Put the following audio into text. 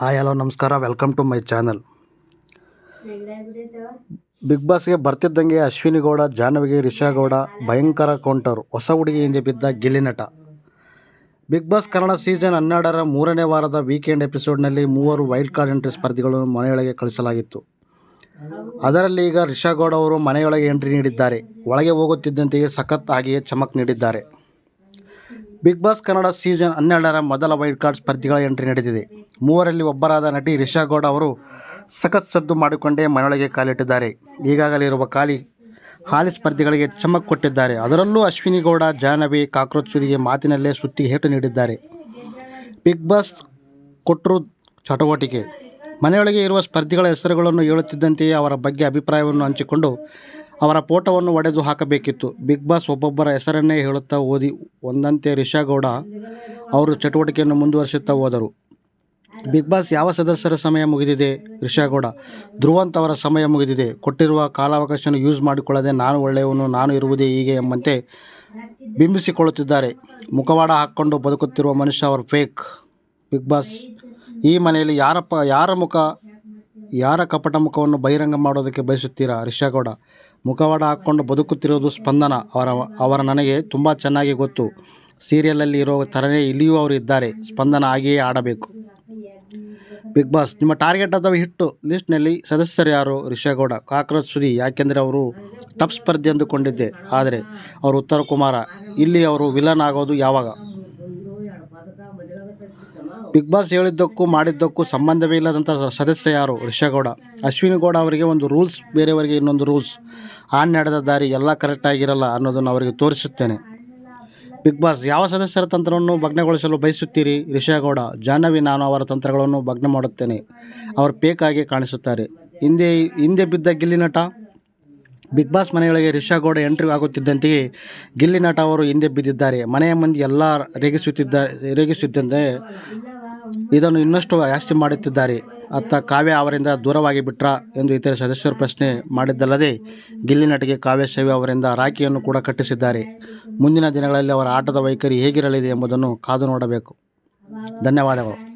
Hi, hello, ನಮಸ್ಕಾರ. Welcome to my channel big ಬಾಸ್ಗೆ ಬರ್ತಿದ್ದಂಗೆ ಅಶ್ವಿನಿ ಗೌಡ ಜಾಹ್ನವಿ ರಿಷಾ ಗೌಡ, ಭಯಂಕರ ಕೌಂಟರ್ ಹೊಸ ಹುಡುಗಿ ಹಿಂದೆ ಬಿದ್ದ ಗಿಲ್ಲಿ ನಟ. ಬಿಗ್ ಬಾಸ್ ಕನ್ನಡ ಸೀಸನ್ ಹನ್ನೆರಡರ ಮೂರನೇ ವಾರದ ವೀಕೆಂಡ್ ಎಪಿಸೋಡ್ನಲ್ಲಿ ಮೂವರು ವೈಲ್ಡ್ ಕಾರ್ಡ್ ಎಂಟ್ರಿ ಸ್ಪರ್ಧಿಗಳನ್ನು ಮನೆಯೊಳಗೆ ಕಳಿಸಲಾಗಿತ್ತು. ಅದರಲ್ಲಿ ಈಗ ರಿಷಾ ಗೌಡ ಅವರು ಮನೆಯೊಳಗೆ ಎಂಟ್ರಿ ನೀಡಿದ್ದಾರೆ. ಒಳಗೆ ಹೋಗುತ್ತಿದ್ದಂತೆಯೇ ಸಖತ್ ಆಗಿಯೇ ಚಮಕ್ ನೀಡಿದ್ದಾರೆ. ಬಿಗ್ ಬಾಸ್ ಕನ್ನಡ ಸೀಸನ್ ಹನ್ನೆರಡರ ಮೊದಲ ವೈಲ್ಡ್ ಕಾರ್ಡ್ ಸ್ಪರ್ಧಿಗಳ ಎಂಟ್ರಿ ನಡೆದಿದೆ. ಮೂವರಲ್ಲಿ ಒಬ್ಬರಾದ ನಟಿ ರಿಷಾ ಗೌಡ ಅವರು ಸಖತ್ ಸದ್ದು ಮಾಡಿಕೊಂಡೇ ಮನೆಯೊಳಗೆ ಕಾಲಿಟ್ಟಿದ್ದಾರೆ. ಈಗಾಗಲೇ ಇರುವ ಖಾಲಿ ಹಾಲಿ ಸ್ಪರ್ಧಿಗಳಿಗೆ ಚಮಕ್ ಕೊಟ್ಟಿದ್ದಾರೆ. ಅದರಲ್ಲೂ ಅಶ್ವಿನಿ ಗೌಡ, ಜಾಹ್ನವಿ, ಕಾಕ್ರೋಚ್ ಸುದಿಗೆ ಮಾತಿನಲ್ಲೇ ಸುತ್ತಿ ಹೇಟು ನೀಡಿದ್ದಾರೆ. ಬಿಗ್ ಬಾಸ್ ಕೊಟ್ಟರು ಚಟುವಟಿಕೆ. ಮನೆಯೊಳಗೆ ಇರುವ ಸ್ಪರ್ಧಿಗಳ ಹೆಸರುಗಳನ್ನು ಹೇಳುತ್ತಿದ್ದಂತೆಯೇ ಅವರ ಬಗ್ಗೆ ಅಭಿಪ್ರಾಯವನ್ನು ಹಂಚಿಕೊಂಡು ಅವರ ಫೋಟೋವನ್ನು ಒಡೆದು ಹಾಕಬೇಕಿತ್ತು. ಬಿಗ್ ಬಾಸ್ ಒಬ್ಬೊಬ್ಬರ ಹೆಸರನ್ನೇ ಹೇಳುತ್ತಾ ಓದಿ ಒಂದಂತೆ ರಿಷಾಗೌಡ ಅವರು ಚಟುವಟಿಕೆಯನ್ನು ಮುಂದುವರಿಸುತ್ತಾ ಹೋದರು. ಬಿಗ್ ಬಾಸ್ ಯಾವ ಸದಸ್ಯರ ಸಮಯ ಮುಗಿದಿದೆ? ರಿಷಾ ಗೌಡ, ಧ್ರುವಂತ್ ಅವರ ಸಮಯ ಮುಗಿದಿದೆ. ಕೊಟ್ಟಿರುವ ಕಾಲಾವಕಾಶವನ್ನು ಯೂಸ್ ಮಾಡಿಕೊಳ್ಳದೆ ನಾನು ಒಳ್ಳೆಯವನು, ನಾನು ಇರುವುದೇ ಹೀಗೆ ಎಂಬಂತೆ ಬಿಂಬಿಸಿಕೊಳ್ಳುತ್ತಿದ್ದಾರೆ. ಮುಖವಾಡ ಹಾಕ್ಕೊಂಡು ಬದುಕುತ್ತಿರುವ ಮನುಷ್ಯ ಅವರು ಫೇಕ್. ಬಿಗ್ ಬಾಸ್ ಈ ಮನೆಯಲ್ಲಿ ಯಾರಪ್ಪ, ಯಾರ ಮುಖ, ಯಾರ ಕಪಟ ಮುಖವನ್ನು ಬಹಿರಂಗ ಮಾಡೋದಕ್ಕೆ ಬಯಸುತ್ತೀರಾ? ರಿಷಾಗೌಡ ಮುಖವಾಡ ಹಾಕ್ಕೊಂಡು ಬದುಕುತ್ತಿರೋದು ಸ್ಪಂದನ. ಅವರ ಅವರ ನನಗೆ ತುಂಬ ಚೆನ್ನಾಗಿ ಗೊತ್ತು. ಸೀರಿಯಲಲ್ಲಿ ಇರೋ ಥರನೇ ಇಲ್ಲಿಯೂ ಅವರು ಇದ್ದಾರೆ. ಸ್ಪಂದನ ಹಾಗೆಯೇ ಆಡಬೇಕು. ಬಿಗ್ ಬಾಸ್, ನಿಮ್ಮ ಟಾರ್ಗೆಟ್ ಅಥವಾ ಹಿಟ್ಟು? ಲಿಸ್ಟ್ನಲ್ಲಿ ಸದಸ್ಯರು ಯಾರು? ರಿಷೇಗೌಡ, ಕಾಕ್ರೋಚ್ ಸುದಿ, ಯಾಕೆಂದರೆ ಅವರು ಟಪ್ ಸ್ಪರ್ಧೆ ಅಂದುಕೊಂಡಿದ್ದೆ. ಆದರೆ, ಅವರು ಉತ್ತರ ಕುಮಾರ. ಇಲ್ಲಿ ಅವರು ವಿಲನ್ ಆಗೋದು ಯಾವಾಗ? ಬಿಗ್ ಬಾಸ್ ಹೇಳಿದ್ದಕ್ಕೂ ಮಾಡಿದ್ದಕ್ಕೂ ಸಂಬಂಧವೇ ಇಲ್ಲದಂಥ ಸದಸ್ಯ ಯಾರು? ಋಷಗೌಡ ಅಶ್ವಿನಿ ಗೌಡ ಅವರಿಗೆ ಒಂದು ರೂಲ್ಸ್, ಬೇರೆಯವರಿಗೆ ಇನ್ನೊಂದು ರೂಲ್ಸ್. ಆನ್ ನಡೆದ ದಾರಿ ಎಲ್ಲ ಕರೆಕ್ಟಾಗಿರಲ್ಲ ಅನ್ನೋದನ್ನು ಅವರಿಗೆ ತೋರಿಸುತ್ತೇನೆ. ಬಿಗ್ ಬಾಸ್, ಯಾವ ಸದಸ್ಯರ ತಂತ್ರವನ್ನು ಭಗ್ನಗೊಳಿಸಲು ಬಯಸುತ್ತೀರಿ? ರಿಷಾಗೌಡ, ಜಾಹ್ನವಿ, ನಾನು ಅವರ ತಂತ್ರಗಳನ್ನು ಭಗ್ನ ಮಾಡುತ್ತೇನೆ. ಅವರು ಪೇಕಾಗಿ ಕಾಣಿಸುತ್ತಾರೆ. ಹಿಂದೆ ಹಿಂದೆ ಬಿದ್ದ ಗಿಲ್ಲಿ ನಟ? ಬಿಗ್ ಬಾಸ್ ಮನೆಯೊಳಗೆ ರಿಷಾಗೌಡ ಎಂಟ್ರಿ ಆಗುತ್ತಿದ್ದಂತೆಯೇ ಗಿಲ್ಲಿ ನಟ ಅವರು ಹಿಂದೆ ಬಿದ್ದಿದ್ದಾರೆ. ಮನೆಯ ಮಂದಿ ಎಲ್ಲ ರೇಗಿಸುತ್ತಿದ್ದ, ರೇಗಿಸುತ್ತಿದ್ದಂತೆ ಇದನ್ನು ಇನ್ನಷ್ಟು ಜಾಸ್ತಿ ಮಾಡುತ್ತಿದ್ದಾರೆ. ಅತ್ತ ಕಾವ್ಯ ಅವರಿಂದ ದೂರವಾಗಿ ಬಿಟ್ರಾ ಎಂದು ಇತರೆ ಸದಸ್ಯರು ಪ್ರಶ್ನೆ ಮಾಡಿದ್ದಲ್ಲದೆ, ಗಿಲ್ಲಿ ನಟಿಗೆ ಕಾವ್ಯ ಸೇವೆ ಅವರಿಂದ ರಾಖಿಯನ್ನು ಕೂಡ ಕಟ್ಟಿಸಿದ್ದಾರೆ. ಮುಂದಿನ ದಿನಗಳಲ್ಲಿ ಅವರ ಆಟದ ವೈಖರಿ ಹೇಗಿರಲಿದೆ ಎಂಬುದನ್ನು ಕಾದು ನೋಡಬೇಕು. ಧನ್ಯವಾದಗಳು.